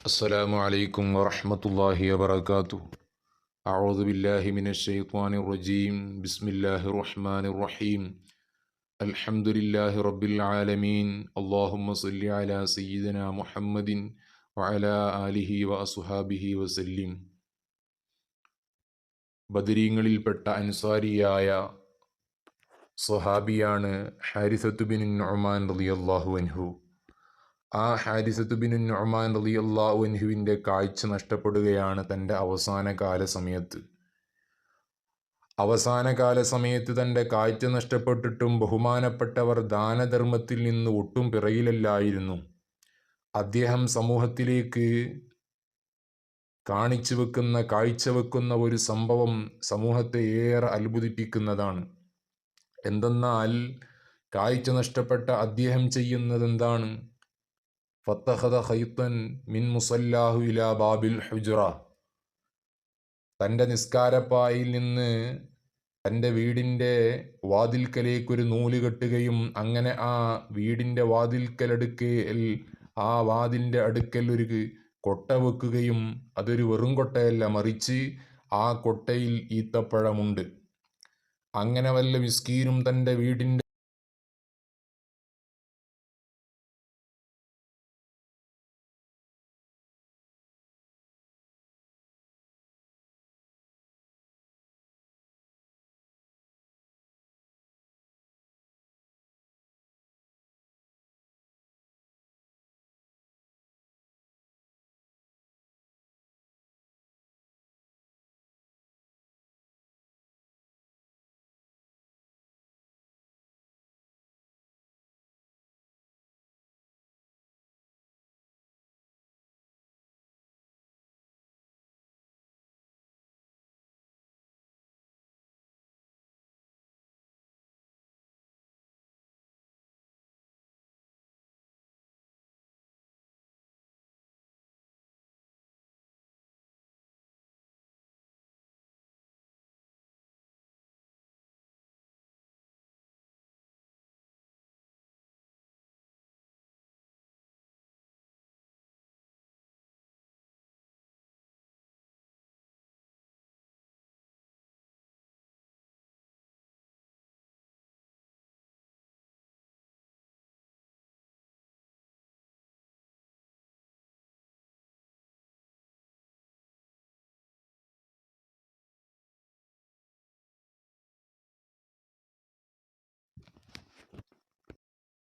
السلام عليكم ورحمة الله وبركاته أعوذ بالله من الشيطان الرجيم بسم الله الرحمن الرحيم الحمد لله رب العالمين اللهم صل على سيدنا محمد وعلى آله وأصحابه وسلم ബദരീങ്ങളിൽപ്പെട്ട അൻസാരിയായ സ്വഹാബിയാണ് ഹാരിസത്ത് bin Nu'man റളിയല്ലാഹു അൻഹു ആ ഹാരിസത്ത് ബിൻ നുഅ്മാൻ റളിയല്ലാഹു അള്ളാഹുവിന്റെ കാഴ്ച നഷ്ടപ്പെടുകയാണ് തന്റെ അവസാന കാല സമയത്ത്. അവസാന കാല സമയത്ത് തന്റെ കാഴ്ച നഷ്ടപ്പെട്ടിട്ടും ബഹുമാനപ്പെട്ടവർ ദാനധർമ്മത്തിൽ നിന്ന് ഒട്ടും പിറകിലല്ലായിരുന്നു. അദ്ദേഹം സമൂഹത്തിലേക്ക് കാണിച്ചു വെക്കുന്ന കാഴ്ച വെക്കുന്ന ഒരു സംഭവം സമൂഹത്തെ ഏറെ അത്ഭുതിപ്പിക്കുന്നതാണ്. എന്തെന്നാൽ കാഴ്ച നഷ്ടപ്പെട്ട അദ്ദേഹം ചെയ്യുന്നത് എന്താണ് ഫത്തഹദ ഖൈത്തൻ മിൻ മുസല്ലാഹു ഇല ബാബിൽ ഹുജറ. തന്റെ നിസ്കാരപ്പായിൽ നിന്ന് തന്റെ വീടിന്റെ വാതിൽക്കലേക്കൊരു നൂൽ കെട്ടുകയും അങ്ങനെ ആ വീടിന്റെ വാതിൽക്കലടുക്കൽ ആ വാതിലിന്റെ അടുക്കൽ ഒരു കൊട്ട വെക്കുകയും അതൊരു വെറും കൊട്ടയല്ല മറിച്ച് ആ കൊട്ടയിൽ ഈത്തപ്പഴമുണ്ട്. അങ്ങനെ വല്ല മിസ്കീനും തന്റെ വീടിന്റെ